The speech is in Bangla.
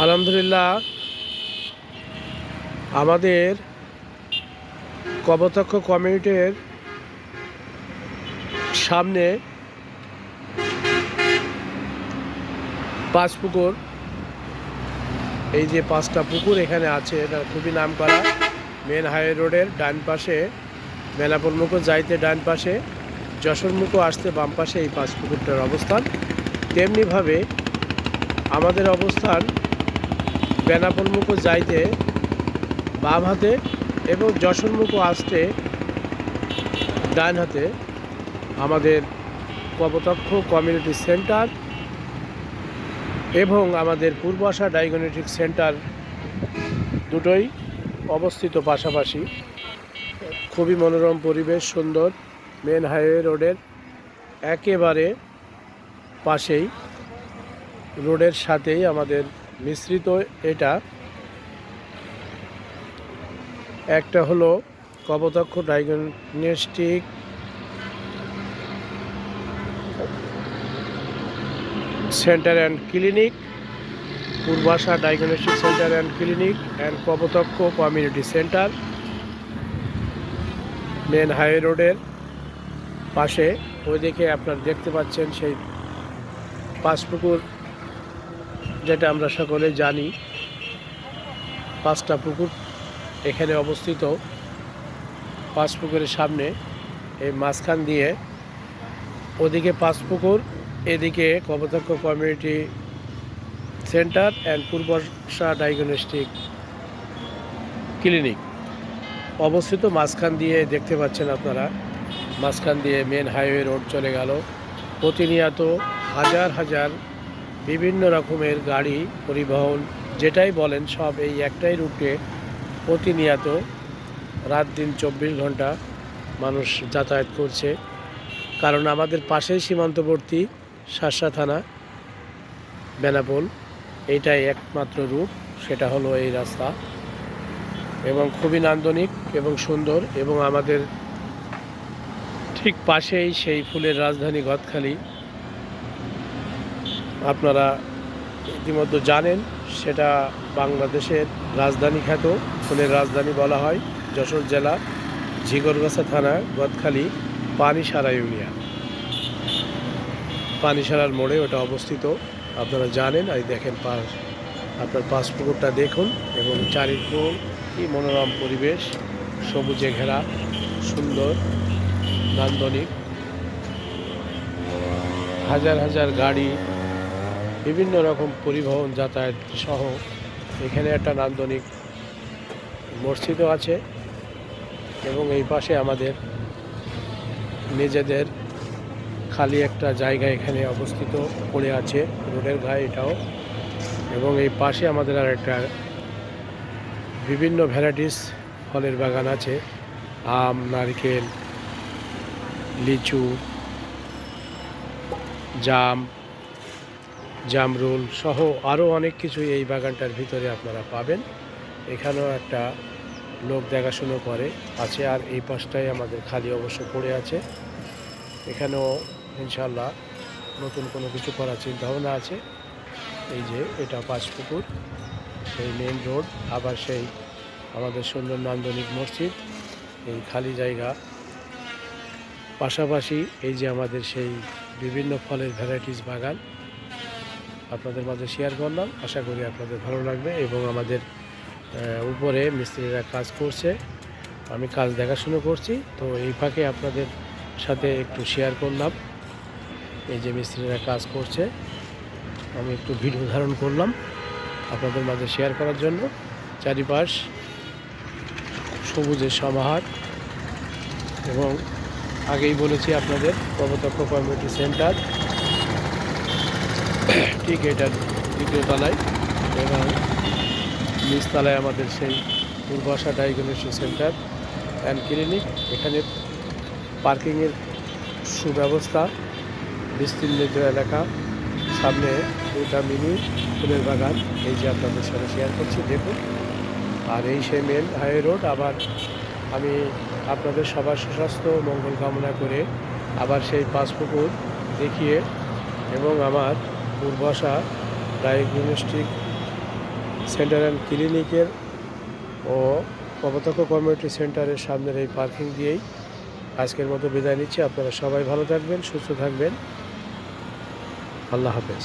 আলহামদুলিল্লাহ, আমাদের কবতক্ষ কমিউনিটির সামনে পাঁচ পুকুর। এই যে পাঁচটা পুকুর এখানে আছে, এটা খুবই নাম করা মেন হাইওয়ে রোডের ডান পাশে বেনাপুর মুখো যাইতে ডান পাশে, যশোর মুখো আসতে বাম পাশে এই পাঁচ পুকুরটার অবস্থান। তেমনিভাবে আমাদের অবস্থান বেনাপোল মুখো যাইতে, বাম হাতে এবং যশোর মুখো আসতে, ডান হাতে আমাদের কপতক্ষ কমিউনিটি সেন্টার এবং আমাদের পূর্বাশা ডায়াগনস্টিক সেন্টার দুটোই অবস্থিত পাশাপাশি। খুবই মনোরম পরিবেশ, সুন্দর, মেন হাইওয়ে রোডের একেবারে পাশেই, রোডের সাথেই আমাদের মিশ্রিত এটা। একটা হলো Kapotaksha diagnostic. Centre and clinic. Purbasha diagnostic centre and clinic and Kapotaksha community centre. Main highway রোডের পাশে। ওইদিকে আপনার দেখতে পাচ্ছেন সেই পাঁচপুকুর যেটা আমরা সকলে জানি, পাঁচটা পুকুর এখানে অবস্থিত। পাঁচ পুকুরের সামনে এই মাঝখান দিয়ে ওদিকে পাঁচ পুকুর, এদিকে Kapotaksha community centre and Purbasha diagnostic clinic. অবস্থিত মাঝখান দিয়ে দেখতে পাচ্ছেন আপনারা, মাঝখান দিয়ে মেন হাইওয়ে রোড চলে গেল। প্রতিনিয়ত হাজার হাজার বিভিন্ন রকমের গাড়ি পরিবহন যেটাই বলেন সব এই একটাই রুটে প্রতিনিয়ত রাত দিন চব্বিশ ঘণ্টা মানুষ যাতায়াত করছে। কারণ আমাদের পাশেই সীমান্তবর্তী শাসা থানা, বেনাপোল এইটাই একমাত্র রুট, সেটা হলো এই রাস্তা। এবং খুবই নান্দনিক এবং সুন্দর এবং আমাদের ঠিক পাশেই সেই ফুলের রাজধানী গদখালি আপনারা ইতিমধ্যে জানেন, সেটা বাংলাদেশের রাজধানী খ্যাত ফুলের রাজধানী বলা হয়, যশোর জেলা, ঝিগরগাছা থানা গদখালি পানিসারা ইউনিয়ন। পানিসারার মোড়ে ওটা অবস্থিত, আপনারা জানেন আর দেখেন পাশ, আপনার পাঁচ পুকুরটা দেখুন, এবং চারিপুর কি মনোরম পরিবেশ, সবুজে ঘেরা, সুন্দর, নান্দনিক। হাজার হাজার গাড়ি বিভিন্ন রকম পরিবহন যাতায়াত সহ এখানে একটা নান্দনিক মসজিদও আছে এবং এই পাশে আমাদের নিজেদের খালি একটা জায়গা এখানে অবস্থিত পড়ে আছে রোডের গায়ে এটাও এবং এই পাশে আমাদের আর একটা বিভিন্ন ভ্যারাইটিস ফলের বাগান আছে, আম, নারকেল, লিচু, জাম জামরুল সহ আরও অনেক কিছু এই বাগানটার ভিতরে আপনারা পাবেন। এখানেও একটা লোক দেখাশুনো করে, আছে আর এই পাশটাই আমাদের খালি অবশ্য পড়ে আছে। এখানেও ইনশাল্লাহ নতুন কোনো কিছু করার চিন্তা ভাবনা আছে। এই যে এটা পাঁচপুকুর এই মেন রোড আবার সেই আমাদের সুন্দর নান্দনিক মসজিদ, এই খালি জায়গা। পাশাপাশি এই যে আমাদের সেই বিভিন্ন ফলের ভ্যারাইটিস বাগান আপনাদের মাঝে শেয়ার করলাম। আশা করি আপনাদের ভালো লাগবে এবং আমাদের উপরে মিস্ত্রিরা কাজ করছে। আমি কাজ দেখাশুনো করছি। তো এই ফাঁকে আপনাদের সাথে একটু শেয়ার করলাম। এই যে মিস্ত্রিরা কাজ করছে, আমি একটু ভিডিও ধারণ করলাম আপনাদের মাঝে শেয়ার করার জন্য। চারিপাশ সবুজের সমাহার এবং আগেই বলেছি আপনাদের কবতক্ষ কমিউনিটি সেন্টার ঠিক এটার দ্বিতীয় তলায় এবং নিচতলায় আমাদের সেই Purbasha diagnostic centre and clinic এখানে পার্কিংয়ের সুব্যবস্থা বিস্তীর্ণিত এলাকা, সামনে দুটা মিনি ফুলের বাগান, এই যে আপনাদের সাথে শেয়ার করছি, দেখুন। আর এই সেই মেন হাইওয়ে রোড আবার আমি আপনাদের সবার সুস্বাস্থ্য মঙ্গল কামনা করে আবার সেই পাঁচপুকুর দেখিয়ে এবং আমার পূর্বাশা ডায়াগনস্টিক সেন্টার অ্যান্ড ক্লিনিকের ও প্রবতক্ষ কমিউনিটি সেন্টারের সামনের এই পার্কিং দিয়েই আজকের মতো বিদায় নিচ্ছি। আপনারা সবাই ভালো থাকবেন, সুস্থ থাকবেন। আল্লাহ হাফেজ।